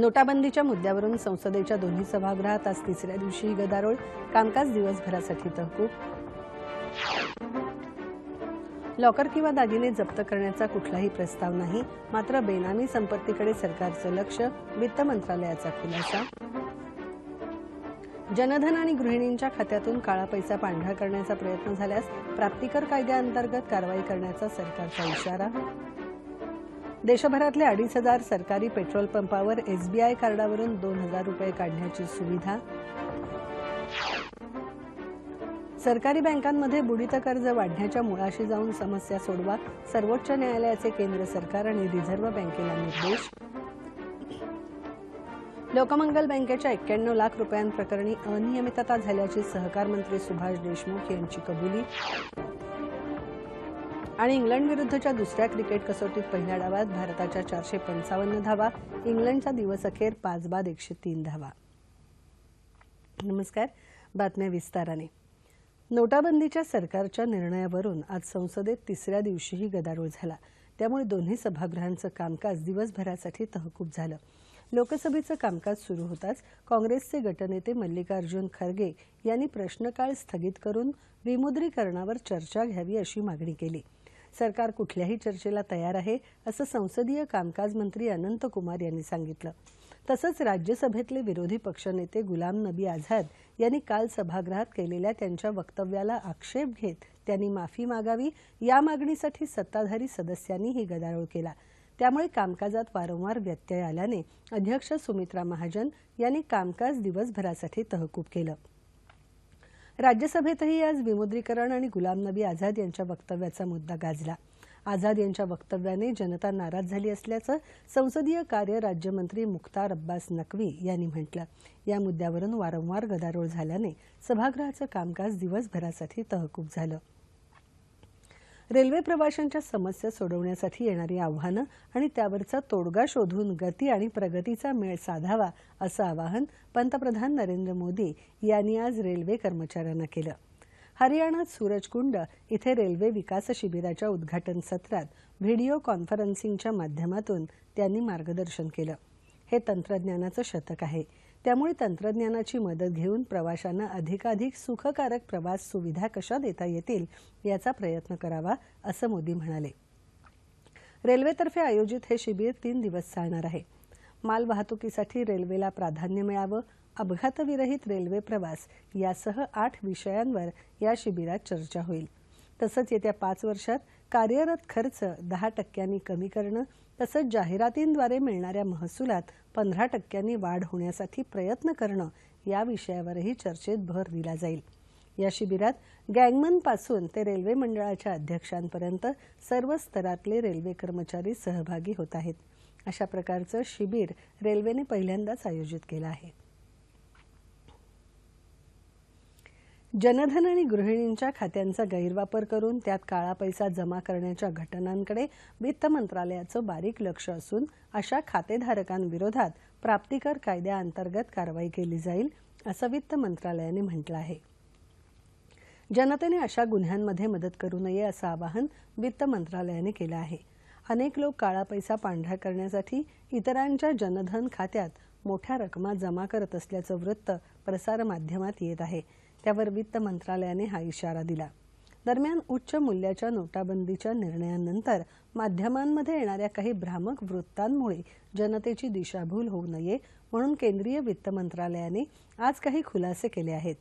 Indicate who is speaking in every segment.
Speaker 1: नोटाबंदीच्या मुद्द्यावरून संसदेच्या दोन्ही सभागृहात आज तिसऱ्या दिवशीही गदारोळ कामकाज दिवसभरासाठी तहकूब लॉकर किंवा दागिने जप्त करण्याचा कुठलाही प्रस्ताव नाही मात्र बेनामी संपत्तीकडे सरकारचं लक्ष वित्त मंत्रालयाचा खुलासा जनधन आणि गृहिणींच्या खात्यातून काळा पैसा पांढरा करण्याचा प्रयत्न झाल्यास प्राप्तिकर कायद्याअंतर्गत कारवाई करण्याचा सरकारचा इशारा देशभरातले अडीच हजार सरकारी पेट्रोल पंपावर एसबीआय कार्डावरून दोन हजार रुपये काढण्याची सुविधा सरकारी बँकांमध्ये बुडीत कर्ज वाढण्याच्या मुळाशी जाऊन समस्या सोडवा सर्वोच्च न्यायालयाचे केंद्र सरकार आणि रिझर्व्ह बँकेला निर्देश लोकमंगल बँकेच्या एक्क्याण्णव लाख रुपयांप्रकरणी अनियमितता झाल्याची सहकार मंत्री सुभाष देशमुख यांची कबुली आणि इंग्लंड विरुद्धच्या दुसऱ्या क्रिकेट कसोटीत पहिल्या डावात भारताच्या चारशे पंचावन्न धावा इंग्लंडचा दिवस अखेर पाच बाद एकशे तीन धावा नमस्कार बातम्या विस्ताराने नोटाबंदीच्या सरकारच्या निर्णयावरून आज संसदेत तिसऱ्या दिवशीही गदारोळ झाला त्यामुळे दोन्ही सभागृहांचं कामकाज दिवसभरासाठी तहकूब झालं लोकसभेचं कामकाज सुरू होताच काँग्रेसचे गटनेते मल्लिकार्जुन खरगे यांनी प्रश्नकाळ स्थगित करून विमुद्रीकरणावर चर्चा घ्यावी अशी मागणी केली सरकार कुठल्याही चर्चेला तयार आहे असं संसदीय कामकाज मंत्री अनंत कुमार यांनी सांगितलं तसंच राज्यसभेतले विरोधी पक्षनेते गुलाम नबी आझाद यांनी काल सभागृहात केलेल्या त्यांच्या वक्तव्याला आक्षेप घेत त्यांनी माफी मागावी या मागणीसाठी सत्ताधारी सदस्यांनीही गदारोळ केला त्यामुळे कामकाजात वारंवार व्यत्यय आल्याने अध्यक्ष सुमित्रा महाजन यांनी कामकाज दिवसभरासाठी तहकूब केलं राज्यसभेतही आज विमुद्रीकरण आणि गुलाम नबी आझाद यांच्या वक्तव्याचा मुद्दा गाजला आझाद यांच्या वक्तव्याने जनता नाराज झाली असल्याचं संसदीय कार्य राज्यमंत्री मुख्तार अब्बास नकवी यांनी म्हटलं या मुद्द्यावरून वारंवार गदारोळ झाल्याने सभागृहाचं कामकाज दिवसभरासाठी तहकूब झालं रेल्वे प्रवाशांच्या समस्या सोडवण्यासाठी येणारी आव्हानं आणि त्यावरचा तोडगा शोधून गती आणि प्रगतीचा मेळ साधावा असं आवाहन पंतप्रधान नरेंद्र मोदी यांनी आज रेल्वे कर्मचाऱ्यांना केलं हरियाणात सूरजकुंड इथे रेल्वे विकास शिबिराच्या उद्घाटन सत्रात व्हिडिओ कॉन्फरन्सिंगच्या माध्यमातून त्यांनी मार्गदर्शन केलं हे तंत्रज्ञानाचं शतक आहे त्यामुळे तंत्रज्ञानाची मदत घेऊन प्रवाशांना अधिकाधिक सुखकारक प्रवास सुविधा कशा देता येतील याचा प्रयत्न करावा असं मोदी म्हणाले रेल्वेतर्फे आयोजित हे शिबिर तीन दिवस चालणार आहे माल वाहतुकीसाठी रेल्वेला प्राधान्य मिळावं अपघातविरहित रेल्वे प्रवास यासह आठ विषयांवर या शिबिरात चर्चा होईल तसंच येत्या पाच वर्षात कार्यरत खर्च दहा टक्क्यांनी कमी करणं तसंच जाहिरातींद्वारे मिळणाऱ्या महसुलात पंधरा टक्क्यांनी वाढ होण्यासाठी प्रयत्न करणं या विषयावरही चर्चेत भर दिला जाईल या शिबिरात गँगमनपासून ते रेल्वे मंडळाच्या अध्यक्षांपर्यंत सर्व स्तरातले रेल्वे कर्मचारी सहभागी होत आहेत अशा प्रकारचं शिबिर रेल्वेने पहिल्यांदाच आयोजित केलं आहे जनधन आणि गृहिणींच्या खात्यांचा गैरवापर करून त्यात काळा पैसा जमा करण्याच्या घटनांकडे वित्त मंत्रालयाचं बारीक लक्ष असून अशा खातेधारकांविरोधात प्राप्तिकर कायद्याअंतर्गत कारवाई केली जाईल असं वित्त मंत्रालयाने म्हटलं आहे जनतेने अशा गुन्ह्यांमध्ये मदत करू नये असं आवाहन वित्त मंत्रालयाने केलं आहे अनेक लोक काळा पैसा पांढरा करण्यासाठी इतरांच्या जनधन खात्यात मोठ्या रकमा जमा करत असल्याचं वृत्त प्रसारमाध्यमात येत आहे त्यावर वित्त मंत्रालयाने हा इशारा दिला दरम्यान उच्च मूल्याच्या नोटाबंदीच्या निर्णयानंतर माध्यमांमध्ये येणाऱ्या काही भ्रामक वृत्तांमुळे जनतेची दिशाभूल होऊ नये म्हणून केंद्रीय वित्त मंत्रालयाने आज काही खुलासे केले आहेत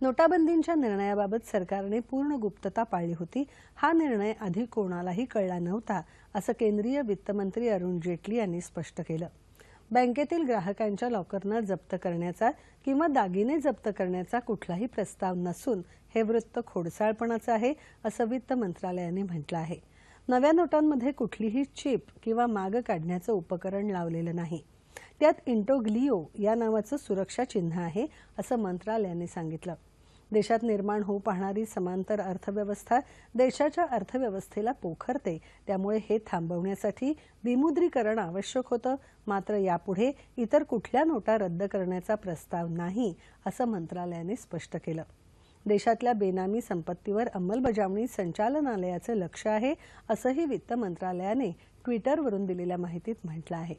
Speaker 1: नोटाबंदीच्या निर्णयाबाबत सरकारने पूर्ण गुप्तता पाळली होती हा निर्णय आधी कोणालाही कळला नव्हता असं केंद्रीय वित्तमंत्री अरुण जेटली यांनी स्पष्ट केलं बँकेतील ग्राहकांच्या लॉकरना जप्त करण्याचा किंवा दागिने जप्त करण्याचा कुठलाही प्रस्ताव नसून हे वृत्त खोडसाळपणाचं आहे असं वित्त मंत्रालयाने म्हटलं आहे नव्या नोटांमध्ये कुठलीही चिप किंवा माग काढण्याचं उपकरण लावलेलं नाही त्यात इंटोग्लिओ या नावाचं सुरक्षा चिन्ह आहे असं मंत्रालयाने सांगितलं देशात निर्माण होऊ पाहणारी समांतर अर्थव्यवस्था देशाच्या अर्थव्यवस्थेला पोखरते त्यामुळे हे थांबवण्यासाठी विमुद्रीकरण आवश्यक होतं मात्र यापुढे इतर कुठल्या नोटा रद्द करण्याचा प्रस्ताव नाही असं मंत्रालयाने स्पष्ट केलं देशातल्या बेनामी संपत्तीवर अंमलबजावणी संचालनालयाचं लक्ष आहे असंही वित्त मंत्रालयाने ट्विटरवरून दिलेल्या माहितीत म्हटलं आहे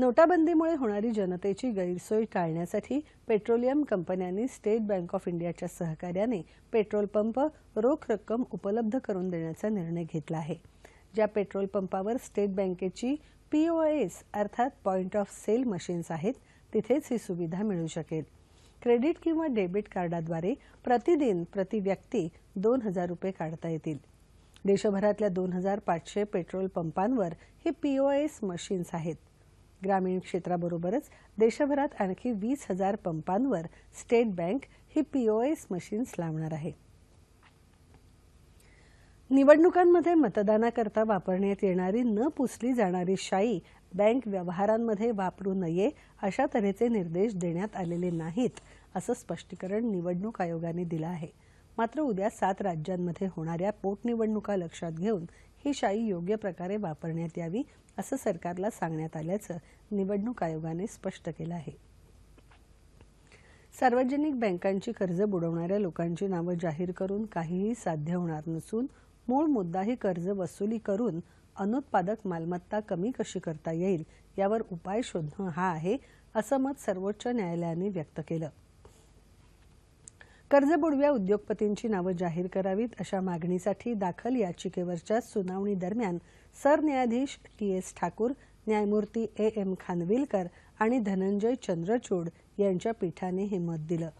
Speaker 1: नोटाबंदीमुळे होणारी जनतेची गैरसोय टाळण्यासाठी पेट्रोलियम कंपन्यांनी स्टेट बँक ऑफ इंडियाच्या सहकार्याने पेट्रोल पंप रोख रक्कम उपलब्ध करून देण्याचा निर्णय घेतला आहे ज्या पेट्रोल पंपावर स्टेट बँकेची पीओएस अर्थात पॉइंट ऑफ सेल मशीन्स आहेत तिथेच ही सुविधा मिळू शकेल क्रेडिट किंवा डेबिट कार्डाद्वारे प्रतिदिन प्रति व्यक्ती दोन हजार रुपये काढता येतील देशभरातल्या दोन हजार पाचशे पेट्रोल पंपांवर हे पीओएस मशीन्स आहेत ग्रामीण क्षेत्राबरोबरच देशभरात आणखी वीस हजार पंपांवर स्टेट बँक ही पीओएस मशीन्स लावणार आहे निवडणुकांमध्ये मतदानाकरता वापरण्यात येणारी न पुसली जाणारी शाई बँक व्यवहारांमध्ये वापरू नये अशा तऱ्हेचे निर्देश देण्यात आलेले नाहीत असं स्पष्टीकरण निवडणूक आयोगाने दिलं आहे मात्र उद्या सात राज्यांमध्ये होणाऱ्या पोटनिवडणुका लक्षात घेऊन ही शाई योग्य प्रकारे वापरण्यात यावी असं सरकारला सांगण्यात आल्याचं निवडणूक आयोगाने स्पष्ट केलं आहे सार्वजनिक बँकांची कर्ज बुडवणाऱ्या लोकांची नावं जाहीर करून काहीही साध्य होणार नसून मूळ मुद्दाही कर्ज वसुली करून अनुत्पादक मालमत्ता कमी कशी करता येईल यावर उपाय शोधणं हा आहे असं मत सर्वोच्च न्यायालयाने व्यक्त केलं कर्जबुडव्या उद्योगपतींची नावं जाहीर करावीत अशा मागणीसाठी दाखल याचिकेवरच्या सुनावणी दरम्यान सरन्यायाधीश टी एस ठाकूर न्यायमूर्ती ए एम खानविलकर आणि धनंजय चंद्रचूड यांच्या पीठाने हे मत दिलं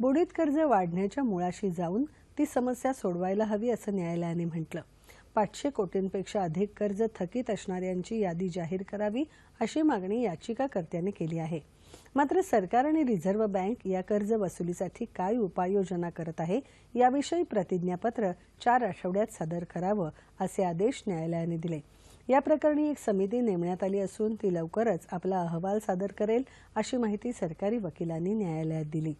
Speaker 1: बुडीत कर्ज वाढण्याच्या मुळाशी जाऊन ती समस्या सोडवायला हवी असं न्यायालयाने म्हटलं पाचशे कोटींपेक्षा अधिक कर्ज थकीत असणाऱ्यांची यादी जाहीर करावी अशी मागणी याचिकाकर्त्याने केली आहे मात्र सरकार आणि रिझर्व्ह बँक या कर्ज वसुलीसाठी काय उपाययोजना करत आहे याविषयी प्रतिज्ञापत्र चार आठवड्यात सादर करावं असे आदेश न्यायालयाने दिले या प्रकरणी एक समिती नेमण्यात आली असून ती लवकरच आपला अहवाल सादर करेल अशी माहिती सरकारी वकिलांनी न्यायालयात दिली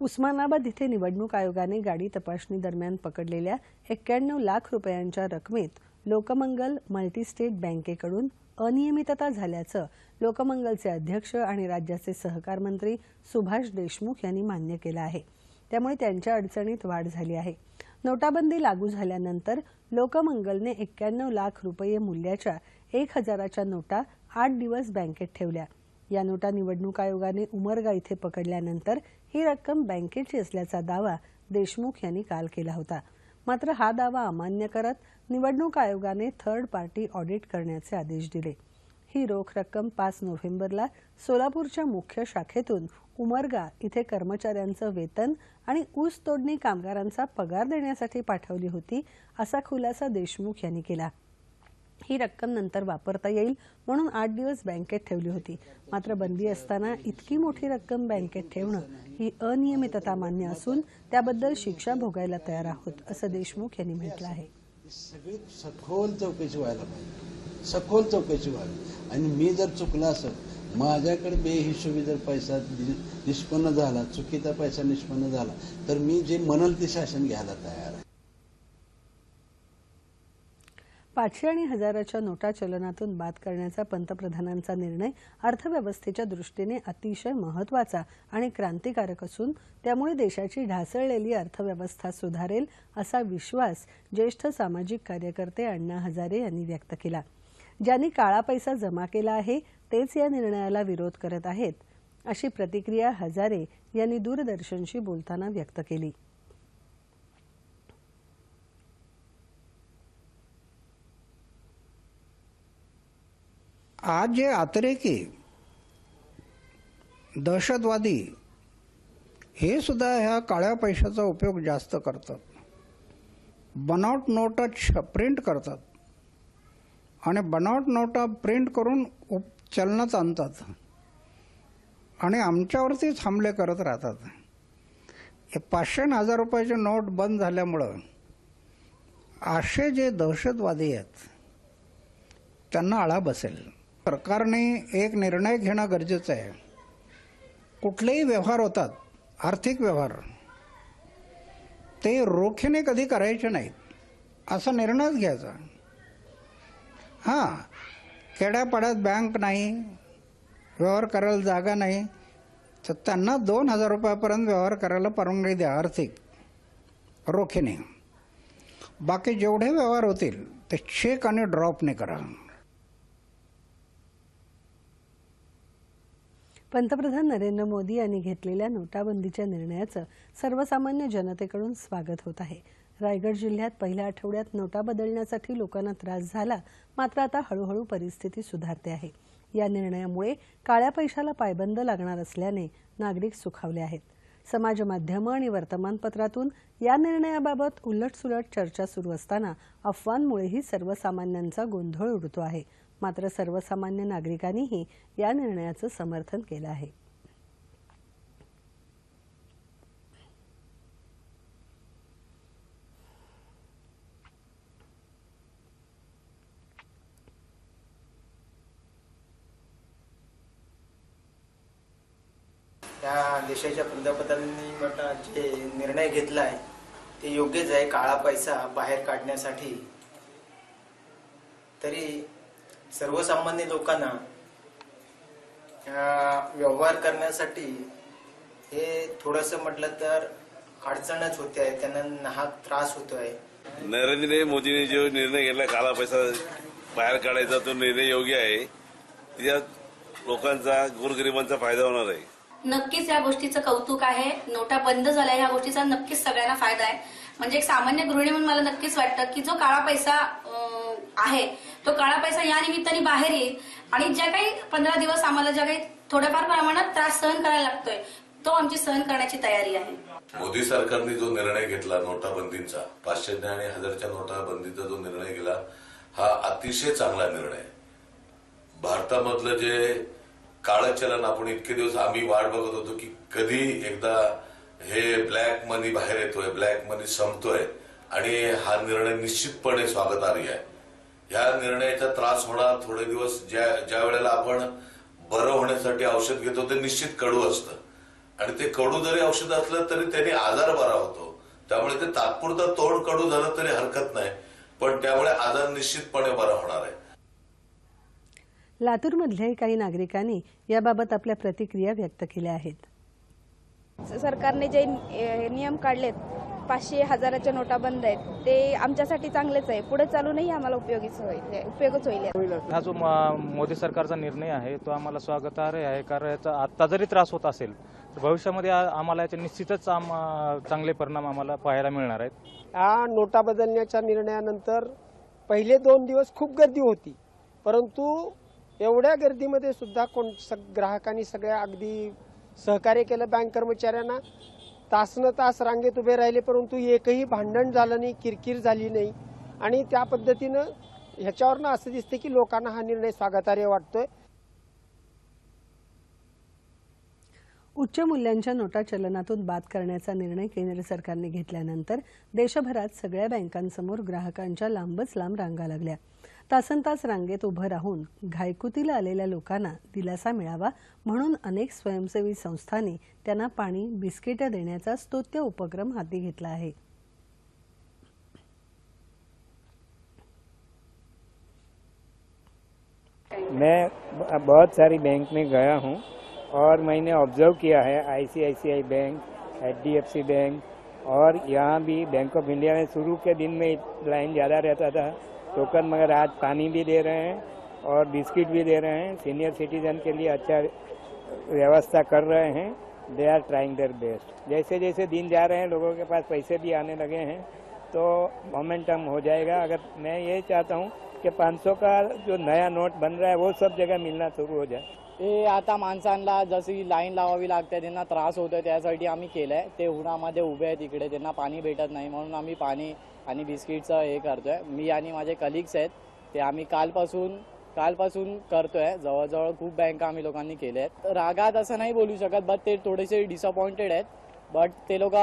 Speaker 1: उस्मानाबाद इथे निवडणूक आयोगाने गाडी तपासणी दरम्यान पकडलेल्या एक्क्याण्णव लाख रुपयांच्या रकमेत लोकमंगल मल्टीस्टेट बँकेकडून अनियमितता झाल्याचं लोकमंगलचे अध्यक्ष आणि राज्याचे सहकार मंत्री सुभाष देशमुख यांनी मान्य केलं आहे त्यामुळे त्यांच्या अडचणीत वाढ झाली आहे नोटाबंदी लागू झाल्यानंतर लोकमंगलने एक्क्याण्णव लाख रुपये मूल्याच्या एक हजाराच्या नोटा आठ दिवस बँकेत ठेवल्या या नोटा निवडणूक आयोगाने उमरगा इथे पकडल्यानंतर ही रक्कम बँकेची असल्याचा दावा देशमुख यांनी काल केला होता मात्र हा दावा अमान्य करत निवडणूक आयोगाने थर्ड पार्टी ऑडिट करण्याचे आदेश दिले ही रोख रक्कम पाच नोव्हेंबरला सोलापूरच्या मुख्य शाखेतून उमरगा इथे कर्मचाऱ्यांचं वेतन आणि ऊसतोडणी तोडणी कामगारांचा पगार देण्यासाठी पाठवली होती असा खुलासा देशमुख यांनी केला ही रक्कम नंतर वापरता येईल म्हणून आठ दिवस बँकेत ठेवली होती मात्र बंदी असताना इतकी मोठी रक्कम बँकेत ठेवणं ही अनियमितता मान्य असून त्याबद्दल शिक्षा भोगायला तयार आहोत असं देशमुख यांनी म्हटलं आहे
Speaker 2: सगळी सखोल चौकशी व्हायला पाहिजे सखोल चौकशी व्हावी आणि मी जर चुकलं असत माझ्याकडे बेहिशोबी जर पैसा निष्पन्न झाला चुकीचा पैसा निष्पन्न झाला तर मी जे मनल ते शासन घ्यायला तयार आहे
Speaker 1: पाचशे आणि हजाराच्या नोटा चलनातून बाद करण्याचा पंतप्रधानांचा निर्णय अर्थव्यवस्थेच्या दृष्टीने अतिशय महत्वाचा आणि क्रांतिकारक असून त्यामुळे देशाची ढासळलेली अर्थव्यवस्था सुधारेल असा विश्वास ज्येष्ठ सामाजिक कार्यकर्ते अण्णा हजारे यांनी व्यक्त केला ज्यांनी काळा पैसा जमा केला आहे तेच या निर्णयाला विरोध करत आहेत अशी प्रतिक्रिया हजारे यांनी दूरदर्शनशी बोलताना व्यक्त केली
Speaker 2: आज जे अतिरेकी दहशतवादी हे सुद्धा ह्या काळ्या पैशाचा उपयोग जास्त करतात बनावट नोटा छ प्रिंट करतात आणि बनावट नोटा प्रिंट करून उप चलनात आणतात आणि आमच्यावरतीच हमले करत राहतात हे पाचशे हजार रुपयाचे नोट बंद झाल्यामुळं असे जे दहशतवादी आहेत त्यांना आळा बसेल सरकारने एक निर्णय घेणं गरजेचं आहे कुठलेही व्यवहार होतात आर्थिक व्यवहार ते रोखेने कधी करायचे नाहीत असा निर्णयच घ्यायचा हां खेड्यापाड्यात बँक नाही व्यवहार करायला जागा नाही तर त्यांना दोन हजार रुपयापर्यंत व्यवहार करायला परवानगी द्या आर्थिक रोखेने बाकी जेवढे व्यवहार होतील ते चेक आणि ड्रॉपने करा
Speaker 1: पंतप्रधान नरेंद्र मोदी यांनी घेतलेल्या नोटाबंदीच्या निर्णयाचं सर्वसामान्य जनतेकडून स्वागत होत आहे रायगड जिल्ह्यात पहिल्या आठवड्यात नोटा बदलण्यासाठी लोकांना त्रास झाला मात्र आता हळूहळू परिस्थिती सुधारते आहे या निर्णयामुळे काळ्या पैशाला पायबंद लागणार असल्याने नागरिक सुखावले आहेत समाज माध्यमं आणि वर्तमानपत्रातून या निर्णयाबाबत उलटसुलट चर्चा सुरू असताना अफवांमुळेही सर्वसामान्यांचा गोंधळ उडतो आहे मात्र सर्वसामान्य नागरिकांनीही या निर्णयाचं समर्थन केलं आहे
Speaker 2: त्या देशाच्या पंतप्रधानांनी जे निर्णय घेतला आहे ते योग्यच आहे काळा पैसा बाहेर काढण्यासाठी तरी सर्वसामान्य लोकांना व्यवहार करण्यासाठी हे थोडस म्हटलं तर अडचणच होते आहे त्यांना हा त्रास होतो आहे
Speaker 3: नरेंद्र मोदीने जो निर्णय घेतला काला पैसा बाहेर काढायचा तो निर्णय योग्य आहे त्या लोकांचा गोरगरिबांचा फायदा होणार आहे
Speaker 4: नक्कीच या गोष्टीचं कौतुक आहे नोटा बंद झाल्या या गोष्टीचा नक्कीच सगळ्यांना फायदा आहे म्हणजे एक सामान्य गृहिणी म्हणून मला नक्कीच वाटतं की जो काळा पैसा आहे तो काळा पैसा या निमित्ताने बाहेर येईल आणि ज्या काही पंधरा दिवस आम्हाला ज्या काही थोड्याफार प्रमाणात त्रास सहन करायला लागतोय तो आमची सहन करण्याची तयारी आहे
Speaker 3: मोदी सरकारने जो निर्णय घेतला नोटाबंदीचा पाचशे आणि हजारच्या नोटाबंदीचा जो निर्णय केला हा अतिशय चांगला निर्णय भारतामधलं जे काळ चलन आपण इतके दिवस आम्ही वाट बघत होतो की कधी एकदा हे ब्लॅक मनी बाहेर येतोय ब्लॅक मनी संपतोय आणि हा निर्णय निश्चितपणे स्वागतार्ह आहे या निर्णयाचा त्रास होणार थोडे दिवस ज्या ज्या वेळेला आपण बरं होण्यासाठी औषध घेतो ते निश्चित कडू असतं आणि ते कडू जरी औषध असलं तरी त्याने आजार बरा होतो त्यामुळे ते तात्पुरतं तोंड कडू झालं तरी हरकत नाही पण त्यामुळे आजार निश्चितपणे बरा होणार आहे
Speaker 1: मधल्याही काही नागरिकांनी याबाबत आपल्या प्रतिक्रिया व्यक्त केल्या आहेत
Speaker 4: सरकारने जे नियम काढलेत पाचशे हजाराच्या नोटा बंद आहेत ते आमच्यासाठी चांगलेच आहे पुढे चालू नाही आम्हाला उपयोगीच होईल उपयोगच होईल
Speaker 5: हा जो मोदी सरकारचा निर्णय आहे तो आम्हाला स्वागतार्ह आहे कारण याचा आत्ता जरी त्रास होत असेल तर भविष्यामध्ये आम्हाला याचे निश्चितच चांगले परिणाम आम्हाला पाहायला मिळणार आहेत
Speaker 6: हा नोटा बदलण्याच्या निर्णयानंतर पहिले दोन दिवस खूप गर्दी होती परंतु एवढ्या गर्दीमध्ये सुद्धा कोण स ग्राहकांनी सगळ्या अगदी सहकार्य केलं बँक कर्मचाऱ्यांना तासन तास रांगेत उभे राहिले परंतु एकही भांडण झालं नाही किरकिर झाली नाही आणि त्या पद्धतीनं ह्याच्यावरनं असं दिसतं की लोकांना हा निर्णय स्वागतार्य वाटतोय
Speaker 1: उच्च मूल्यांच्या नोटा चलनातून बाद करण्याचा निर्णय केंद्र सरकारने घेतल्यानंतर देशभरात सगळ्या बँकांसमोर ग्राहकांच्या लांबच लांब रांगा लागल्या तासन तास रांगेत उभं राहून घायकुतीला आलेल्या दिलासा मिळावा म्हणून अनेक स्वयंसेवी संस्थांनी त्यांना पाणी बिस्किटं देण्याचा स्तोत्य उपक्रम हाती घेतला आहे
Speaker 7: मैं बहुत सारी बैंक में गया हूँ और मैंने ऑब्जर्व किया है आईसीआईसीआई बैंक एचडीएफसी बैंक और यहाँ भी बैंक ऑफ इंडिया में शुरू के दिन में लाइन ज़्यादा रहता था टोकन मगर आज पानी भी दे रहे हैं और बिस्किट भी दे रहे हैं सीनियर सिटीजन के लिए अच्छा व्यवस्था कर रहे हैं they are trying their best जैसे जैसे दिन जा रहे हैं लोगों के पास पैसे भी आने लगे हैं तो मोमेंटम हो जाएगा अगर मैं ये चाहता हूँ कि 500 का जो नया नोट बन रहा है वो सब जगह मिलना शुरू हो जाए
Speaker 8: हे आता माणसांना जशी लाईन लावावी लागते त्यांना त्रास होतो त्यासाठी आम्ही केलं आहे ते उन्हामध्ये उभे आहेत इकडे त्यांना पाणी भेटत नाही म्हणून आम्ही पाणी आणि बिस्किटचं हे करतोय मी आणि माझे कलिग्स आहेत ते आम्ही कालपासून कालपासून करतो आहे जवळजवळ खूप बँका आम्ही लोकांनी केल्या आहेत रागात असं नाही बोलू शकत बट ते थोडेसे डिसअपॉइंटेड आहेत बट ते लोक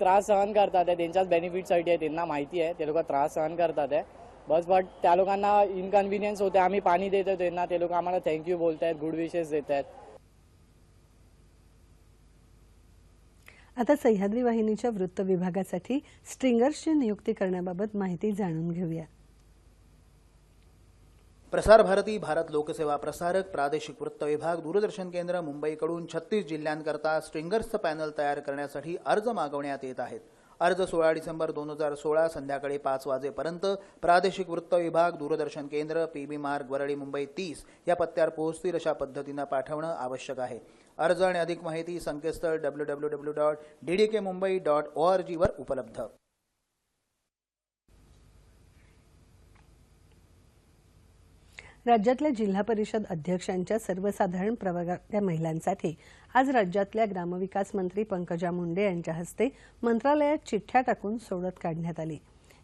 Speaker 8: त्रास सहन करतात आहे त्यांच्याच बेनिफिटसाठी आहे त्यांना माहिती आहे ते लोक त्रास सहन करतात आहे बस बट त्या लोकांना इनकन्व्हिनियन्स होते आम्ही पाणी देतो त्यांना ते लोक आम्हाला थँक्यू बोलत आहेत गुड विशेस देत आहेत
Speaker 1: आता सह्याद्री वाहिनीच्या वृत्त विभागासाठी स्ट्रिंगर्सची नियुक्ती करण्याबाबत माहिती जाणून घेऊया
Speaker 9: प्रसार भारती भारत लोकसेवा प्रसारक प्रादेशिक वृत्त विभाग दूरदर्शन केंद्र मुंबईकडून छत्तीस जिल्ह्यांकरता स्ट्रिंगर्सचं पॅनल तयार करण्यासाठी अर्ज मागवण्यात येत आहेत अर्ज सोळा डिसेंबर दोन हजार सोळा संध्याकाळी पाच वाजेपर्यंत प्रादेशिक वृत्त विभाग दूरदर्शन केंद्र पीबी मार्ग वरळी मुंबई तीस या पत्त्यावर पोहोचतील अशा पद्धतीनं पाठवणं आवश्यक आहे अर्ज आणि अधिक माहिती संकेतस्थळ W W W dot D D K Mumbai dot O R जीवर उपलब्ध
Speaker 1: राज्यातल्या जिल्हा परिषद अध्यक्षांच्या सर्वसाधारण प्रवर्गातल्या महिलांसाठी आज राज्यातल्या ग्रामविकास मंत्री पंकजा मुंडे यांच्या हस्ते मंत्रालयात चिठ्ठ्या टाकून सोडत काढण्यात आली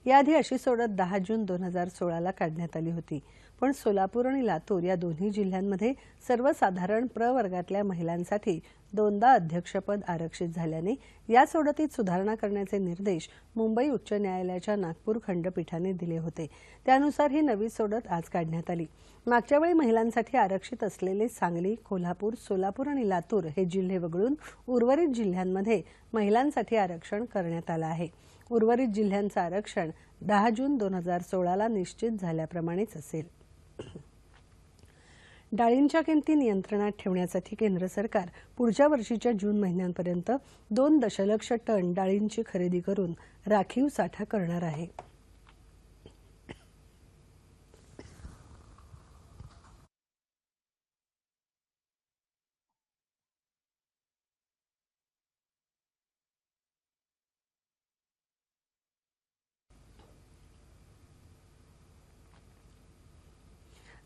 Speaker 1: याआधी अशी सोडत दहा जून दोन हजार सोळाला काढण्यात आली होती पण सोलापूर आणि लातूर या दोन्ही जिल्ह्यांमध्ये सर्वसाधारण प्रवर्गातल्या महिलांसाठी दोनदा अध्यक्षपद आरक्षित झाल्याने या सोडतीत सुधारणा करण्याचे निर्देश मुंबई उच्च न्यायालयाच्या नागपूर खंडपीठाने दिले होते त्यानुसार ही नवी सोडत आज काढण्यात आली मागच्या वेळी महिलांसाठी आरक्षित असलेले सांगली कोल्हापूर सोलापूर आणि लातूर हे जिल्हे वगळून उर्वरित जिल्ह्यांमध्ये महिलांसाठी आरक्षण करण्यात आलं आहे उर्वरित जिल्ह्यांचं आरक्षण दहा जून दोन हजार सोळाला निश्चित झाल्याप्रमाणेच असेल डाळींच्या किमती नियंत्रणात ठेवण्यासाठी केंद्र सरकार पुढच्या वर्षीच्या जून महिन्यांपर्यंत दोन दशलक्ष टन डाळींची खरेदी करून राखीव साठा करणार आहे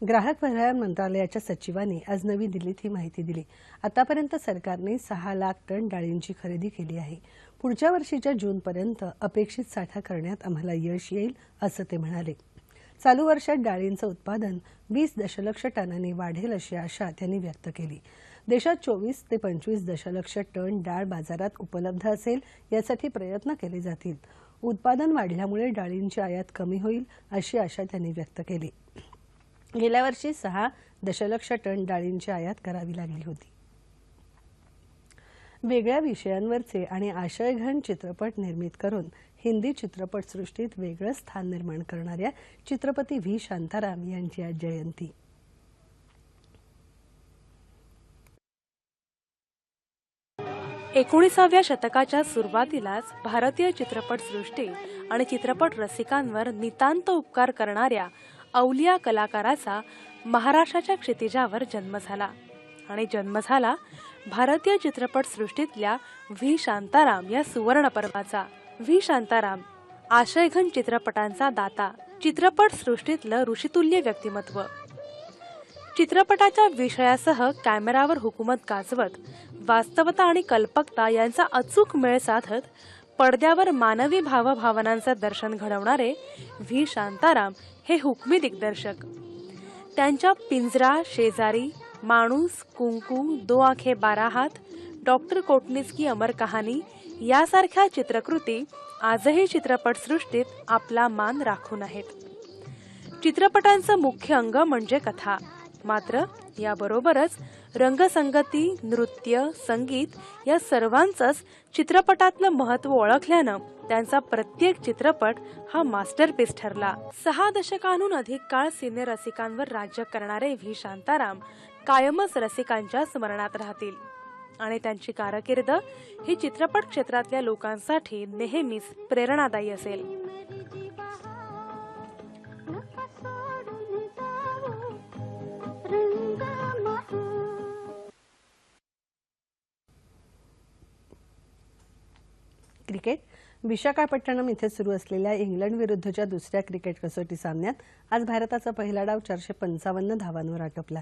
Speaker 1: ग्राहक व्यवहार मंत्रालयाच्या सचिवांनी आज नवी दिल्लीत ही माहिती दिली आतापर्यंत सरकारने सहा लाख टन डाळींची खरेदी केली आहे पुढच्या वर्षीच्या जूनपर्यंत अपेक्षित साठा करण्यात आम्हाला यश येईल असं ते म्हणाले चालू वर्षात डाळींचं उत्पादन वीस दशलक्ष टनांनी वाढेल अशी आशा त्यांनी व्यक्त केली देशात चोवीस ते पंचवीस दशलक्ष टन डाळ बाजारात उपलब्ध असेल यासाठी प्रयत्न केले जातील उत्पादन वाढल्यामुळे डाळींची आयात कमी होईल अशी आशा त्यांनी व्यक्त केली गेल्या वर्षी सहा दशलक्ष टन डाळींची आयात करावी लागली होती वेगळ्या विषयांवरचे आणि आशयघन चित्रपट निर्मित करून हिंदी चित्रपटसृष्टीत वेगळं स्थान निर्माण करणाऱ्या चित्रपती व्ही शांताराम यांची आज जयंती
Speaker 10: एकोणीसाव्या शतकाच्या सुरुवातीलाच भारतीय चित्रपटसृष्टी आणि चित्रपट रसिकांवर नितांत उपकार करणाऱ्या अवलिया कलाकाराचा महाराष्ट्राच्या क्षितिजावर जन्म झाला आणि जन्म झाला भारतीय चित्रपटसृष्टीतल्या व्ही शांताराम या सुवर्णपर्वाचा व्ही शांताराम आशयघन चित्रपटांचा दाता चित्रपटसृष्टीतलं ऋषितुल्य व्यक्तिमत्व चित्रपटाच्या विषयासह कॅमेरावर हुकूमत गाजवत वास्तवता आणि कल्पकता यांचा अचूक मेळ साधत पडद्यावर मानवी भावभावनांचं दर्शन घडवणारे व्ही शांताराम हे हुकमी दिग्दर्शक त्यांच्या पिंजरा शेजारी माणूस कुंकू दो आखे बारा हात डॉक्टर कोटणीस की अमर कहाणी यासारख्या चित्रकृती आजही चित्रपटसृष्टीत आपला मान राखून आहेत चित्रपटांचं मुख्य अंग म्हणजे कथा मात्र याबरोबरच रंगसंगती नृत्य संगीत या सर्वांचंच चित्रपटातलं महत्व ओळखल्यानं त्यांचा प्रत्येक चित्रपट हा मास्टरपीस ठरला सहा दशकांहून अधिक काळ सिने रसिकांवर राज्य करणारे व्ही शांताराम कायमच रसिकांच्या स्मरणात राहतील आणि त्यांची कारकीर्द ही चित्रपट क्षेत्रातल्या लोकांसाठी नेहमीच प्रेरणादायी असेल
Speaker 1: विशाखापट्टणम इथे सुरू असलेल्या इंग्लंड विरुद्धच्या दुसऱ्या क्रिकेट कसोटी सामन्यात आज भारताचा पहिला डाव चारशे पंचावन्न धावांवर आटोपला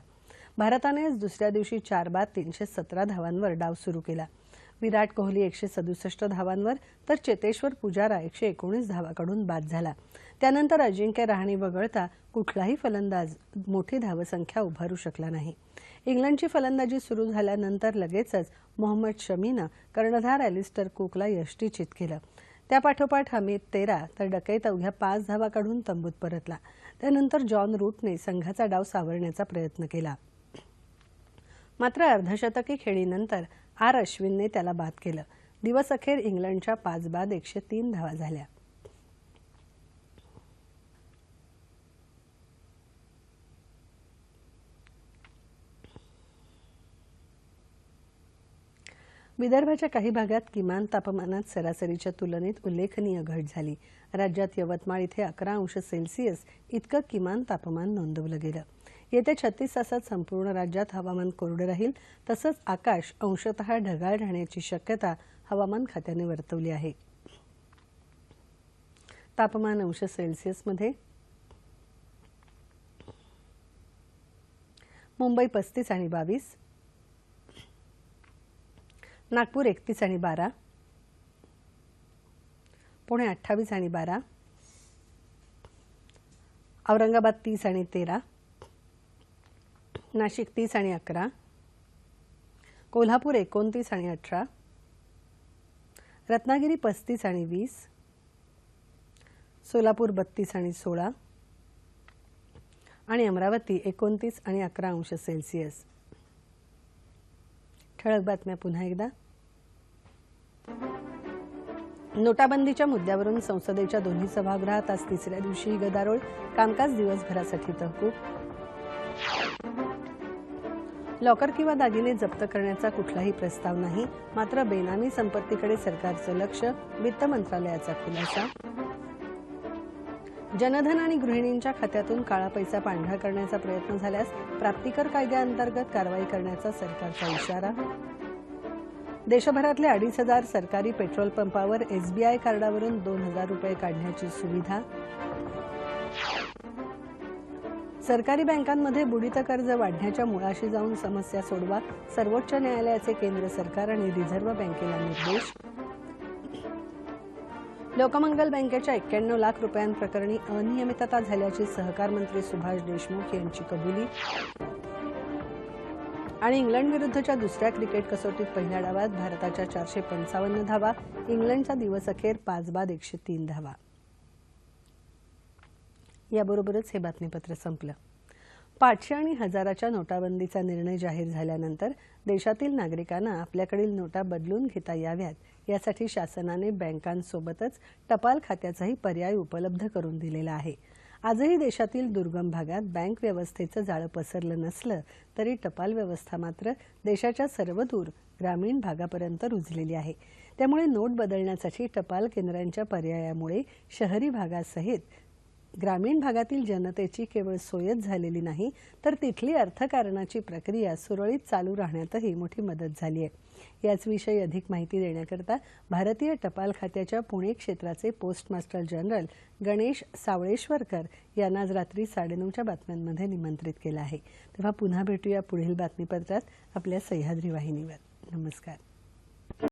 Speaker 1: आज दुसऱ्या दिवशी चार बाद तीनशे सतरा धावांवर डाव सुरू केला विराट कोहली एकशे सदुसष्ट धावांवर तर चेतेश्वर पुजारा एकशे एकोणीस धावाकडून बाद झाला त्यानंतर अजिंक्य रहाणी वगळता कुठलाही फलंदाज मोठी धावसंख्या उभारू शकला नाही इंग्लंडची फलंदाजी सुरू झाल्यानंतर लगेचच मोहम्मद शमीनं कर्णधार अॅलिस्टर कुकला यष्टीचित केलं त्यापाठोपाठ हमीद तेरा तर डकैत अवघ्या पाच धावा काढून तंबूत परतला त्यानंतर जॉन रूटने संघाचा डाव सावरण्याचा प्रयत्न केला मात्र अर्धशतकी खेळीनंतर आर अश्विनने त्याला बाद केलं दिवस अखेर इंग्लंडच्या पाच बाद एकशे तीन धावा झाल्या विदर्भाच्या काही भागात किमान तापमानात सरासरीच्या तुलनेत उल्लेखनीय घट झाली राज्यात यवतमाळ इथे अकरा अंश सेल्सिअस इतकं किमान तापमान नोंदवलं गेलं येत्या छत्तीस तासात संपूर्ण राज्यात हवामान कोरडं राहील तसंच आकाश अंशत ढगाळ राहण्याची शक्यता हवामान खात्याने वर्तवली आहे तापमान अंश सेल्सिअसमध्ये मुंबई पस्तीस आणि बावीस नागपूर एकतीस आणि बारा पुणे अठ्ठावीस आणि बारा औरंगाबाद तीस आणि तेरा नाशिक तीस आणि अकरा कोल्हापूर एकोणतीस आणि अठरा रत्नागिरी पस्तीस आणि वीस सोलापूर बत्तीस आणि सोळा आणि अमरावती एकोणतीस आणि अकरा अंश सेल्सिअस ठळक बातम्या पुन्हा एकदा नोटाबंदीच्या मुद्द्यावरून संसदेच्या दोन्ही सभागृहात आज तिसऱ्या दिवशीही गदारोळ कामकाज दिवसभरासाठी तहकूब लॉकर किंवा दागिने जप्त करण्याचा कुठलाही प्रस्ताव नाही मात्र बेनामी संपत्तीकडे सरकारचं लक्ष वित्त मंत्रालयाचा खुलासा जनधन आणि गृहिणींच्या खात्यातून काळा पैसा पांढरा करण्याचा प्रयत्न झाल्यास प्राप्तिकर कायद्याअंतर्गत कारवाई करण्याचा सरकारचा इशारा देशभरातले अडीच हजार सरकारी पेट्रोल पंपावर एसबीआय कार्डावरून दोन हजार रुपये काढण्याची सुविधा सरकारी बँकांमध्ये बुडित कर्ज वाढण्याच्या मुळाशी जाऊन समस्या सोडवा सर्वोच्च न्यायालयाचे केंद्र सरकार आणि रिझर्व्ह बँकेला निर्देश लोकमंगल बँकेच्या एक्क्याण्णव लाख रुपयांप्रकरणी अनियमितता झाल्याची सहकार मंत्री सुभाष देशमुख यांची कबुली आणि इंग्लंडविरुद्धच्या दुसऱ्या क्रिकेट कसोटीत पहिल्या डावात भारताच्या चारशे पंचावन्न धावा इंग्लंडचा दिवस अखेर पाच बाद एकशे तीन धावा याबरोबरच हे बातमीपत्र संपलं पाचशे आणि हजाराच्या नोटाबंदीचा निर्णय जाहीर झाल्यानंतर देशातील नागरिकांना आपल्याकडील नोटा बदलून घेता याव्यात यासाठी शासनाने बँकांसोबतच टपाल खात्याचाही पर्याय उपलब्ध करून दिलेला आहे आजही देशातील दुर्गम भागात बँक व्यवस्थेचं जाळं पसरलं नसलं तरी टपाल व्यवस्था मात्र देशाच्या सर्वदूर ग्रामीण भागापर्यंत रुजलेली आहे त्यामुळे नोट बदलण्यासाठी टपाल केंद्रांच्या पर्यायामुळे शहरी भागासहित ग्रामीण भागातील जनतेची केवळ सोयच झालेली नाही तर तिथली अर्थकारणाची प्रक्रिया सुरळीत चालू राहण्यातही मोठी मदत झाली आहे याचविषयी अधिक माहिती देण्याकरता भारतीय टपाल खात्याच्या पुणे क्षेत्राचे post master general Ganesh Savleshwarkar यांना आज रात्री साडेनऊच्या बातम्यांमध्ये निमंत्रित केलं आहे तेव्हा पुन्हा भेटूया पुढील बातमीपत्रात आपल्या सह्याद्री वाहिनीवर नमस्कार